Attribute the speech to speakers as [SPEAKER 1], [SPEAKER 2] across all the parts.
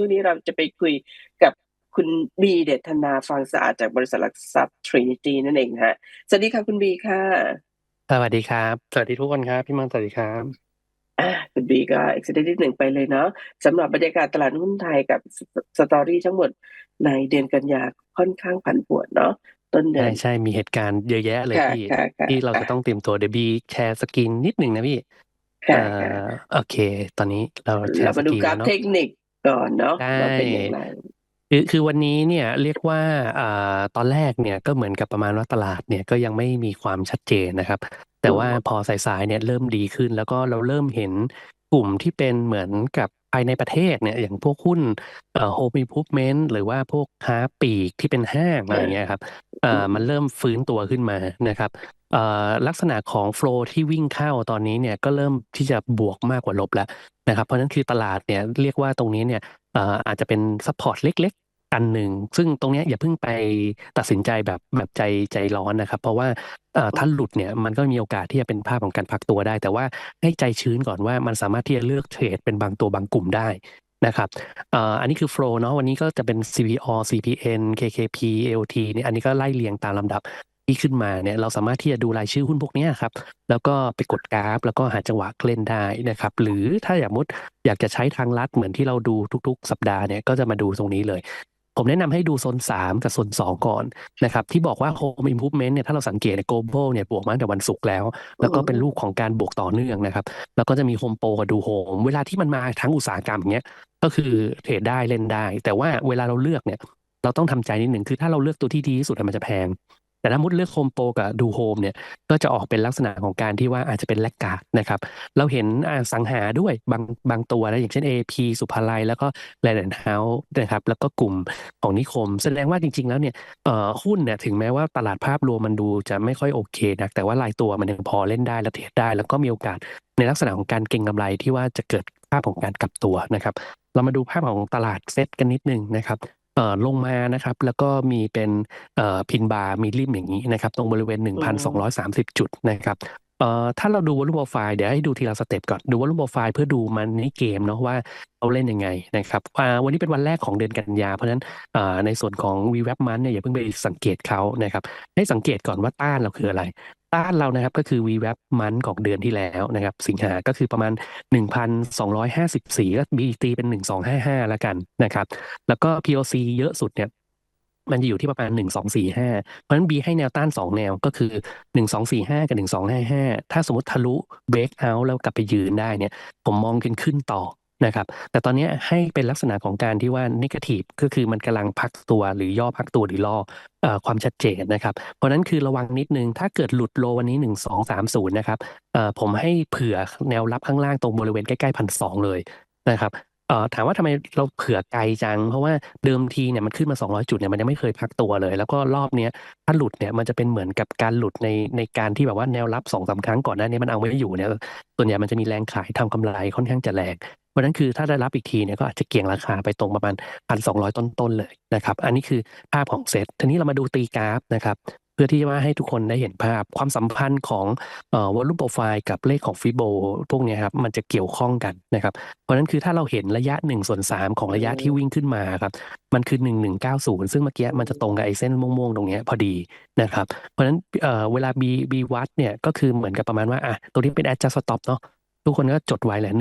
[SPEAKER 1] ช่วงนี้เราจะไปคุยกับคุณบีเดชธนาฟังสะอาดจากบริษัทหลักทรัพย์ทรินิตี้นั่นเองฮะสวัสดีค่ะคุณบีค่ะ
[SPEAKER 2] สวัสดีครับ สวัสดีทุกคนครับพี่มังสวัสดีครับ
[SPEAKER 1] อ่าคุณบีก็เอ็กซ์เดที่หนึ่งไปเลยเนาะสำหรับบรรยากาศตลาดหุ้นไทยกับสตอรี่ทั้งหมดในเดือนกันยาค่อนข้างผันผวนเนาะต้นเดื
[SPEAKER 2] ใช่
[SPEAKER 1] อน
[SPEAKER 2] ใช่มีเหตุการณ์เยอะแยะเลย
[SPEAKER 1] ค่ะ
[SPEAKER 2] พี่
[SPEAKER 1] ค่ะค่ะ
[SPEAKER 2] ที่เรา
[SPEAKER 1] อะ
[SPEAKER 2] จะต้องเตรียมตัวเดี๋ยวบีแชร์สกรีนนิดหนึ่งนะพี่
[SPEAKER 1] ค่ะ
[SPEAKER 2] เอ่
[SPEAKER 1] ค่ะ
[SPEAKER 2] อโอเค ตอนนี้เราแช
[SPEAKER 1] เรา
[SPEAKER 2] ร์ส
[SPEAKER 1] มาดู
[SPEAKER 2] กรีน
[SPEAKER 1] กรา
[SPEAKER 2] แล้
[SPEAKER 1] ฟ
[SPEAKER 2] วเนาะ
[SPEAKER 1] เทคนิค ก่อนเนาะ
[SPEAKER 2] ได้
[SPEAKER 1] ว่าเป็นอย่างไร
[SPEAKER 2] คือคือวันนี้เนี่ยเรียกว่าอ่าตอนแรกเนี่ยก็เหมือนกับประมาณว่าตลาดเนี่ยก็ยังไม่มีความชัดเจนนะครับ แต่ว่าพอสายๆเนี่ยเริ่มดีขึ้นแล้วก็เราเริ่มเห็นกลุ่มที่เป็นเหมือนกับ ภายในประเทศเนี่ยอย่างพวกหุ้นโฮมอิมพูฟเมนต์หรือว่าพวกค้าปีกที่เป็นห้างอะไรเงี้ยครับมันเริ่มฟื้นตัวขึ้นมานะครับลักษณะของโฟลที่วิ่งเข้าตอนนี้เนี่ยก็เริ่มที่จะบวกมากกว่าลบแล้วนะครับเพราะนั้นคือตลาดเนี่ยเรียกว่าตรงนี้เนี่ยอาจจะเป็นซัพพอร์ตเล็ก อันหนึ่ง ซึ่งตรงนี้อย่าเพิ่งไปตัดสินใจแบบแบบใจใจร้อนนะครับ เพราะว่าเอ่อถ้าหลุดเนี่ยมันก็มีโอกาสที่จะเป็นภาพของการพักตัวได้ แต่ว่าให้ใจชื้นก่อนว่ามันสามารถที่จะเลือกเทรดเป็นบางตัวบางกลุ่มได้นะครับอันนี้คือโฟลเนาะวันนี้ก็จะเป็น CPO CPN KKP AOT เนี่ยอันนี้ก็ไล่เรียงตามลำดับที่ขึ้นมาเนี่ยเราสามารถที่จะดูรายชื่อหุ้นพวกนี้ครับแล้วก็ไปกดกราฟ แล้วก็หาจังหวะเล่นได้นะครับหรือถ้าอยากมุดอยากจะใช้ทางลัดเหมือนที่เราดูทุก ๆ สัปดาห์เนี่ยก็จะมาดูตรงนี้เลย ผมแนะนำให้ดูโซน 3 กับโซน 2 ก่อนนะครับที่บอกว่า Home Improvement เนี่ยถ้าเราสังเกตใน global เนี่ยบวกมาตั้งแต่วันศุกร์แล้ว แล้วก็เป็นลูกของการบวกต่อเนื่องนะครับ แล้วก็จะมี Home Pro กับดู Home เวลาที่มันมาทั้งอุตสาหกรรมอย่างเงี้ยก็คือเทรดได้เล่นได้ แต่ว่าเวลาเราเลือกเนี่ยเราต้องทำใจนิดหนึ่งคือถ้าเราเลือกตัวที่ดีที่สุดอะมันจะแพง แต่ถ้ามุดเลือกโฮมโปรกับดูโฮมเนี่ยก็จะออกเป็นลักษณะของการที่ว่าอาจจะเป็นแลกกาดนะครับ เราเห็นสังหาด้วยบางบางตัวนะอย่างเช่น AP สุภาลัย แล้วก็แลนด์เฮาส์นะครับแล้วก็กลุ่มของนิคม แสดงว่าจริง ๆ แล้วเนี่ยหุ้นเนี่ยถึงแม้ว่าตลาดภาพรวมมันดูจะไม่ค่อยโอเคนะแต่ว่ารายตัวมันยังพอเล่นได้และเทรดได้ แล้วก็มีโอกาสในลักษณะของการเก็งกำไรที่ว่าจะเกิดภาพของการกลับตัวนะครับเรามาดูภาพของตลาดเซตกันนิดนึงนะครับ เอ่อ ลงมานะครับ แล้วก็มีเป็น เอ่อพินบาร์มีริมอย่างนี้นะครับ ตรงบริเวณ1,230จุดนะครับ เอ่อ ถ้าเราดูวอลุ่มโปรไฟล์เดี๋ยวให้ดูทีละสเต็ปก่อน ดูวอลุ่มโปรไฟล์เพื่อดูมันในเกมเนาะว่า เขาเล่นยังไงนะครับ อ่า วันนี้เป็นวันแรกของเดือนกันยา เพราะฉะนั้น อ่า ในส่วนของ v w a p มันเนี่ยอย่าเพิ่งไปสังเกตเขานะครับ ให้สังเกตก่อนว่า ต้านเราคืออะไร ต้านเรานะครับก็คือ v w a p มันของเดือนที่แล้วนะครับ สิงหาก็คือประมาณ 1,254ก็ BT เป็น 1,255 แล้วกันนะครับ แล้วก็ POC เยอะสุดเนี่ยมันจะอยู่ที่ประมาณ 1 2 4 5 เพราะฉะนั้น B ให้แนวต้าน 2 แนวก็คือ 1 2 4 5 กับ 1 2 5 5 ถ้าสมมติทะลุ break out แล้วกลับไปยืนได้เนี่ย ผมมองขึ้นขึ้นต่อ นะครับ แต่ตอนนี้ให้เป็นลักษณะของการที่ว่า negative ก็คือมันกำลังพักตัวหรือย่อพักตัวหรือรอเอ่อความชัดเจนนะครับ เพราะนั้นคือระวังนิดนึง ถ้าเกิดหลุดโลวันนี้ 1 2 3 0 นะครับผมให้เผื่อแนวรับข้างล่างตรงบริเวณใกล้ๆพันสเลยนะครับถามว่าทำไมเราเผื่อไกลจัง เพราะว่าเดิมทีเนี่ยมันขึ้นมา 200 จุดเนี่ยมันยังไม่เคยพักตัวเลย แล้วก็รอบเนี้ยถ้าหลุดเนี่ยมันจะเป็นเหมือนกับการหลุดในในการที่แบบว่าแนวรับ2อสาครั้งก่อนหน้านี้มันเอาไม่อยู่เนี่ยส่วนใหญ่มันจะมีแรงขายทำกำไรค่อนข้างจะแรงะฉะนั้นคือถ้าได้รับอีกทีเนี่ยก็อาจจะเกี่ยงราคาไปตรงประมาณ1,200ต้นๆเลยนะครับ อันนี้คือภาพของเซตทีนี้เรามาดูตีกราฟนะครับเพื่อที่ว่าให้ทุกคนได้เห็นภาพความสัมพันธ์ของวอลุ่มโปรไฟล์กับเลขของฟิโบพวกนี้ครับมันจะเกี่ยวข้องกันนะครับ เพราะนั้นคือถ้าเราเห็นระยะ1ส่วน3ของระยะที่วิ่งขึ้นมาครับมันคือ 1190 ซึ่งเมื่อกี้มันจะตรงกับไอ้เส้นม่วงๆ ตรงเนี้ยพอดีนะครับ เพราะนั้นเอ่อเวลา B B วัดเนี่ยก็คือเหมือนกับประมาณว่าอะตัวนี้เป็น adjust stop เนาะ ทุกคนก็จดไว้แหละ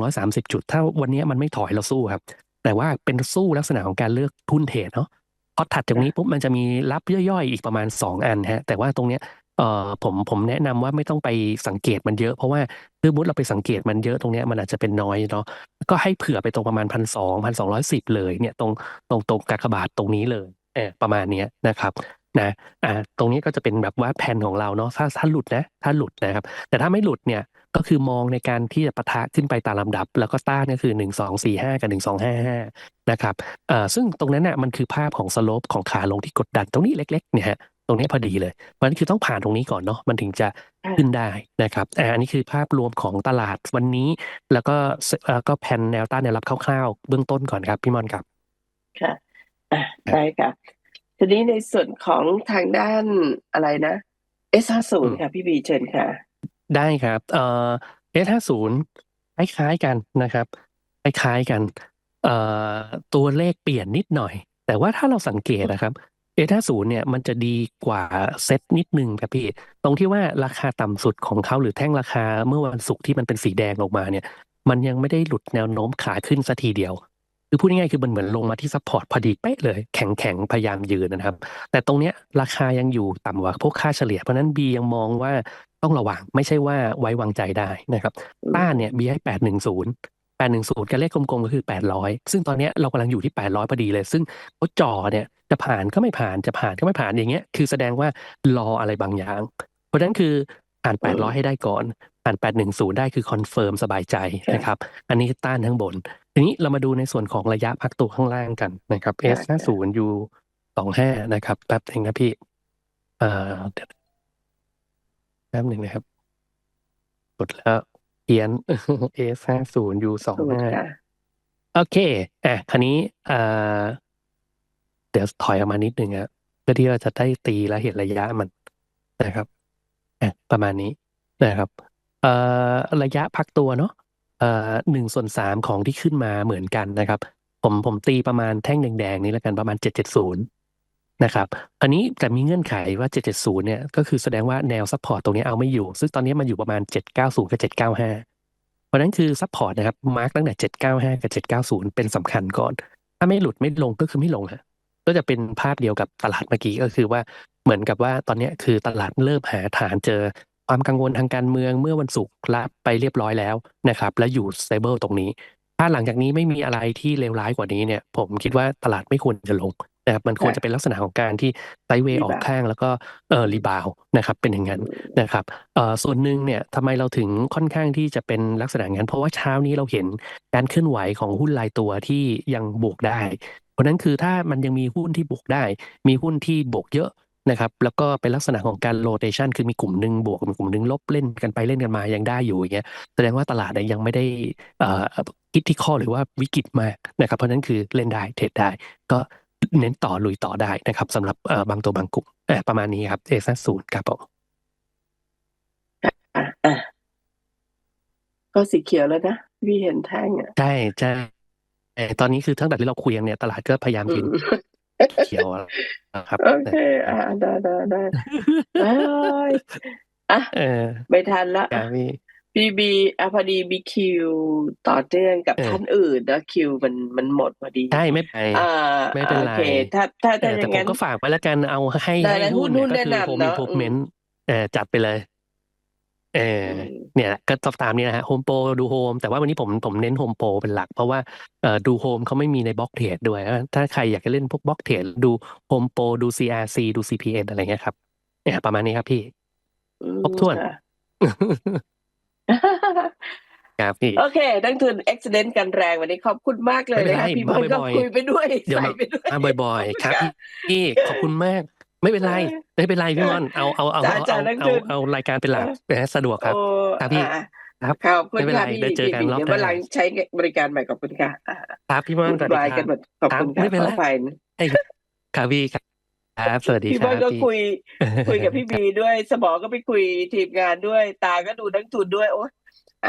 [SPEAKER 2] 1,230จุด ถ้าวันนี้มันไม่ถอยเราสู้ครับ แต่ว่าเป็นสู้ลักษณะของการเลือกทุนเทรดเนาะพอถัดจากนี้ปุ๊บมันจะมีรับย่อยๆ อีกประมาณ 2 อันฮะแต่ว่าตรงเนี้ยเอ่อผมผมแนะนำว่าไม่ต้องไปสังเกตมันเยอะ เพราะว่าถ้ามุดเราไปสังเกตมันเยอะตรงเนี้ยมันอาจจะเป็นน้อยเนาะก็ให้เผื่อไปตรงประมาณพันสองพันสองร้อยสิบเลยเนี่ยตรงตรงตรงกากบาทตรงนี้เลยเออประมาณเนี้ยนะครับนะอ่าตรงนี้ก็จะเป็นแบบว่าแผนของเราเนาะถ้าถ้าหลุดนะ ถ้าหลุดนะครับ แต่ถ้าไม่หลุดเนี่ย ก็คือมองในการที่จะปะทะขึ้นไปตามลำดับ แล้วก็ต้านก็คือ 1 2 4 5 กับ 1 2 5 5 นะครับเอ่อซึ่งตรงนั้นน่ะมันคือภาพของสโลปของขาลงที่กดดันตรงนี้เล็กๆเนี่ยฮะตรงนี้พอดีเลยเพราะฉะนั้นคือต้องผ่านตรงนี้ก่อนเนาะมันถึงจะขึ้นได้นะครับอ่าอันนี้คือภาพรวมของตลาดวันนี้ แล้วก็เอ่อก็แผนแนวต้านแนวรับคร่าวๆ เบื้องต้นก่อนครับพี่มอนครับ
[SPEAKER 1] ค่ะอะได้ค่ะทีนี้ในส่วนของทางด้านอะไรนะ S50 ค่ะพี่บีเชิญค่ะ
[SPEAKER 2] ได้ครับ เอ่อ S50 คล้าย ๆ กันนะครับ คล้าย ๆ กัน เอ่อ ตัวเลขเปลี่ยนนิดหน่อย แต่ว่าถ้าเราสังเกตนะครับ A50 เนี่ยมันจะดีกว่าเซตนิดนึงครับพี่ ตรงที่ว่าราคาต่ำสุดของเขาหรือแท่งราคาเมื่อวันศุกร์ที่มันเป็นสีแดงลงมาเนี่ย มันยังไม่ได้หลุดแนวโน้มขาขึ้นสัทีเดียว คือพูดง่ายๆคือมันเหมือนลงมาที่ซัพพอร์ตพอดีเป๊ะเลย แข็งๆ พยายามยืนนะครับ แต่ตรงเนี้ยราคายังอยู่ต่ำกว่าพวกค่าเฉลี่ย เพราะนั้น B ยังมองว่า ต้องระวังไม่ใช่ว่าไว้วางใจได้นะครับต้านเนี่ย B ให้แปดหนึ่งศูนย์แปดหนึ่งศูนย์กับเลขกลมๆก็คือแปดร้อยซึ่งตอนเนี้ยเรากำลังอยู่ที่แปดร้อยพอดีเลย ซึ่งเขาจ่อเนี่ยจะผ่านก็ไม่ผ่านจะผ่านก็ไม่ผ่านอย่างเงี้ยคือแสดงว่ารออะไรบางอย่าง เพราะฉะนั้นคือผ่านแปดร้อยให้ได้ก่อนผ่านแปดหนึ่งศูนย์ได้คือคอนเฟิร์มสบายใจนะครับอันนี้ต้านทั้งบน ทีนี้เรามาดูในส่วนของระยะพักตัวข้างล่างกันนะครับ S ห้าศูนย์ U สองห้านะครับแป๊บหนึ่งนะพี่เอ่อเดี๋ยว แป๊บหนึ่งนะครับ กดแล้วเขียน S ห้าศูนย์ U สอง
[SPEAKER 1] ถูก
[SPEAKER 2] ห้า
[SPEAKER 1] ค่ะ
[SPEAKER 2] โอเคอะคราวนี้เอ่อเดี๋ยวถอยออกมานิดหนึ่งอะเพื่อที่เราจะได้ตีและเห็นระยะมันนะครับอะประมาณนี้นะครับเอ่อระยะพักตัวเนาะเอ่อหนึ่งส่วนสามของที่ขึ้นมาเหมือนกันนะครับ ผมผมตีประมาณแท่งแดงๆนี้แล้วกันประมาณเจ็ดเจ็ดศูนย์ นะครับอันนี้แต่มีเงื่อนไขว่าเจ็ดเนี่ยก็คือแสดงว่าแนวซัพพอร์ตตรงนี้เอาไม่อยู่ ซึ่งตอนนี้มันอยู่ประมาณเจ็ดเก้าศูนย์กับเจ็ดเพราะนั้นคือซัพพอร์ตนะครับมาร์กตั้งแต่ 795 กับ 790 เป็นสำคัญก่อน ถ้าไม่หลุดไม่ลงก็คือไม่ลงฮะก็จะเป็นภาพเดียวกับตลาดเมื่อกี้ก็คือว่าเหมือนกับว่าตอนนี้คือตลาดเริ่มหาฐานเจอความกังวลทางการเมืองเมื่อวันศุกร์ละไปเรียบร้อยแล้วนะครับและอยู่ stable ตรงนี้ ถ้าหลังจากนี้ไม่มีอะไรที่เลวร้ายกว่านี้เนี่ย ผมคิดว่าตลาดไม่ควรจะลง นะครับมันควรจะเป็นลักษณะของการที่ไซด์เวย์ออกข้างแล้วก็เออรีบาวนะครับเป็นอย่างนั้นนะครับเอ่อส่วนหนึ่งเนี่ยทำไมเราถึงค่อนข้างที่จะเป็นลักษณะงั้น เพราะว่าเช้านี้เราเห็นการเคลื่อนไหวของหุ้นรายตัวที่ยังบวกได้ เพราะฉะนั้นคือถ้ามันยังมีหุ้นที่บวกได้ มีหุ้นที่บวกเยอะนะครับแล้วก็เป็นลักษณะของการโ t เ t ชันคือมีกลุ่มหนึ่งบวกมีกลุ่มหนึ่งลบเล่นกันไปเล่นกันมายังได้อยู่อย่างเงี้ยแสดงว่าตลาดเนี่ยยังไม่ได้เอ่อคิดที่ข้อหรือว่าวิกฤตมากนะครับเพราะฉะนั้นคือเล่นได้เทรดได้ก็ เน้นต่อลุยต่อได้นะครับสำหรับเอ่อบางตัวบางกลุ่มเอ่อประมาณนี้ครับเอซศูนย์ครับผม
[SPEAKER 1] อะอะก็สีเขียวแล้วนะพี่เห็นแท่งอะ
[SPEAKER 2] ใช่ใช่แต่ตอนนี้คือตั้งแต่ที่เราคุยกันเนี่ย ตลาดก็พยายาม
[SPEAKER 1] อื
[SPEAKER 2] ยืน
[SPEAKER 1] ม
[SPEAKER 2] เขียวอะครับ
[SPEAKER 1] โอเคอ่าได้ได้ได้เอ้ยอะ
[SPEAKER 2] เออ
[SPEAKER 1] ไม่ทันละ
[SPEAKER 2] ครับพี่
[SPEAKER 1] บีบีอะพอดีมีคิวต่อเนื่องกับ
[SPEAKER 2] เออ
[SPEAKER 1] ท่านอื่นแล้วคิวมันมันหมดพอดี
[SPEAKER 2] ใช่ไม่เป็นไร
[SPEAKER 1] อ่า
[SPEAKER 2] ไม่เป็นไร
[SPEAKER 1] โอเค ถ้าถ้า
[SPEAKER 2] เอ
[SPEAKER 1] ถ้า
[SPEAKER 2] อ
[SPEAKER 1] อ
[SPEAKER 2] แต่
[SPEAKER 1] ย่าง
[SPEAKER 2] ผม
[SPEAKER 1] นั้น
[SPEAKER 2] ก็ฝากไว้แล้วกันเอาให้
[SPEAKER 1] ได้
[SPEAKER 2] ให้
[SPEAKER 1] แล้ว
[SPEAKER 2] หุ้นเนี่ย
[SPEAKER 1] หุ้น
[SPEAKER 2] ก็คือ
[SPEAKER 1] แนะนำ
[SPEAKER 2] โฮม
[SPEAKER 1] เน
[SPEAKER 2] อิ
[SPEAKER 1] อะ
[SPEAKER 2] พ v เมนต์เออจัดไปเลยเออ
[SPEAKER 1] อืม
[SPEAKER 2] เนี่ยแหละก็ตามนี้นะฮะโฮมโปรดูโฮมแต่ว่าวันนี้ผมผมเน้นโฮมโปรเป็นหลัก เพราะว่าเอ่อดูโฮมเขาไม่มีในบล็อกเทรดด้วยเออถ้าใครอยากจะเล่นพวกบล็อกเทรดดูโฮมโปรดู CRC ดู CPN อะไรเงี้ยครับเนี่ยประมาณนี้ครับพี่
[SPEAKER 1] อืม
[SPEAKER 2] ครบถ้วน
[SPEAKER 1] ค่ะ
[SPEAKER 2] ครับพี่
[SPEAKER 1] โอเคนักทุน excellent กันแรงวันนี้ขอบคุณมากเลย
[SPEAKER 2] ไม่เป็น
[SPEAKER 1] นะ
[SPEAKER 2] ไร
[SPEAKER 1] คะพี่
[SPEAKER 2] มา
[SPEAKER 1] เบิร์ดก็
[SPEAKER 2] บ่อยๆ
[SPEAKER 1] คุยไปด้วย
[SPEAKER 2] เดี๋ยว
[SPEAKER 1] ใส่
[SPEAKER 2] มา
[SPEAKER 1] ไปด้วย
[SPEAKER 2] มาบ่อย ๆ ครับพี่พี่ขอบคุณมากไม่เป็นไรไม่เป็นไรพี่มอนเอาเอาเอา
[SPEAKER 1] จ้า
[SPEAKER 2] เอา
[SPEAKER 1] จ้า
[SPEAKER 2] เอา
[SPEAKER 1] นัก
[SPEAKER 2] เอา
[SPEAKER 1] ทุน
[SPEAKER 2] เอารายการเป็นหลักนะสะดวกครับ
[SPEAKER 1] โอ้
[SPEAKER 2] ครับพี่
[SPEAKER 1] อะ
[SPEAKER 2] ครับ
[SPEAKER 1] ขอบคุณ
[SPEAKER 2] ไม่เป็นไร
[SPEAKER 1] ค่ะพี่
[SPEAKER 2] ได้เจอกัน
[SPEAKER 1] พี่
[SPEAKER 2] รอบ
[SPEAKER 1] เดี๋ยว
[SPEAKER 2] หน้า
[SPEAKER 1] วันหลังใช้บริการใหม่ขอบคุณค่ะอ่า
[SPEAKER 2] ครับพี่มอน
[SPEAKER 1] วุ่
[SPEAKER 2] สวัส
[SPEAKER 1] น
[SPEAKER 2] ดี
[SPEAKER 1] วาย
[SPEAKER 2] ค
[SPEAKER 1] กั
[SPEAKER 2] รั
[SPEAKER 1] น
[SPEAKER 2] บ
[SPEAKER 1] หมดขอบคุณ
[SPEAKER 2] ครับ
[SPEAKER 1] ค่ะ
[SPEAKER 2] ไม่เป็น
[SPEAKER 1] ข
[SPEAKER 2] ไร
[SPEAKER 1] ออภัยนะ
[SPEAKER 2] เอ้ยครับพี่ครับสวัสดี
[SPEAKER 1] พี่
[SPEAKER 2] ค
[SPEAKER 1] เบิ
[SPEAKER 2] รั
[SPEAKER 1] ร์
[SPEAKER 2] บ
[SPEAKER 1] ดก็
[SPEAKER 2] พี่
[SPEAKER 1] คุย คุยกับพี่บีด้วย สมองก็ไปคุยทีมงานด้วย ตาก็ดูนักทุนด้วยโอ้